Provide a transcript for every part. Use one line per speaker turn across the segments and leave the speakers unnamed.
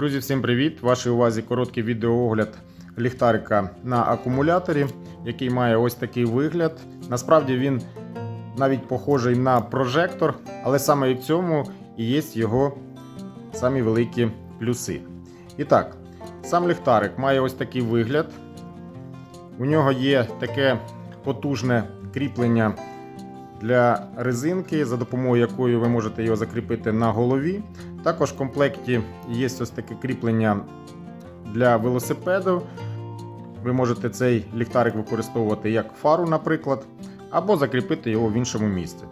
Друзі, всім привіт! Вашій увазі короткий відеоогляд ліхтарика на акумуляторі, який має ось такий вигляд. Насправді він навіть похожий на прожектор, але саме в цьому і є його самі великі плюси. І так, сам ліхтарик має ось такий вигляд. У нього є таке потужне кріплення для резинки, за допомогою якої ви можете його закріпити на голові. Також в комплекті є ось таке кріплення для велосипеду. Ви можете цей ліхтарик використовувати як фару, наприклад, або закріпити його в іншому місці.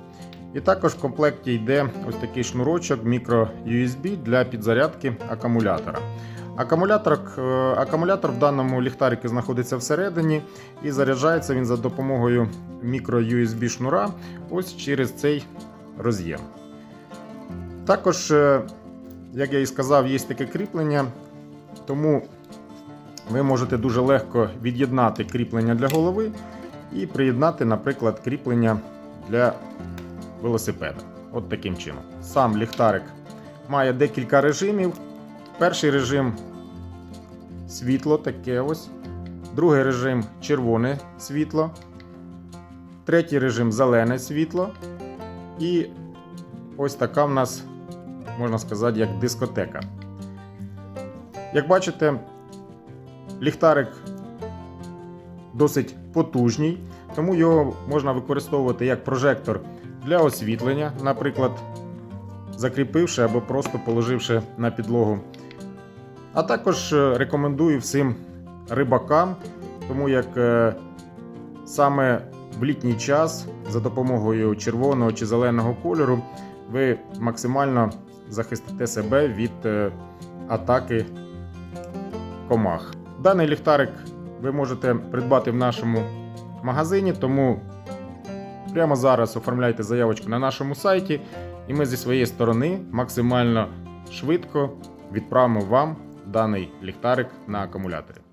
І також в комплекті йде ось такий шнурочок мікро USB для підзарядки акумулятора. Акумулятор, е, акумулятор в даному ліхтарику знаходиться всередині і заряджається він за допомогою мікро USB шнура ось через цей роз'єм. Також, е, як я і сказав, є таке кріплення, тому ви можете дуже легко від'єднати кріплення для голови і приєднати, наприклад, кріплення для велосипеда. От таким чином. Сам ліхтарик має декілька режимів. Перший режим світло, таке ось. Другий режим червоне світло. Третій режим зелене світло. І ось така в нас, можна сказати, як дискотека. Як бачите, ліхтарик досить потужний, тому його можна використовувати як прожектор для освітлення, наприклад, закріпивши або просто положивши на підлогу. А також е, рекомендую всім рибакам, тому як е, саме в літній час за допомогою червоного чи зеленого кольору ви максимально захистите себе від е, атаки комах. Даний ліхтарик ви можете придбати в нашому магазині, тому прямо зараз оформляйте заявочку на нашому сайті, і ми зі своєї сторони максимально швидко відправимо вам даний ліхтарик на акумуляторі.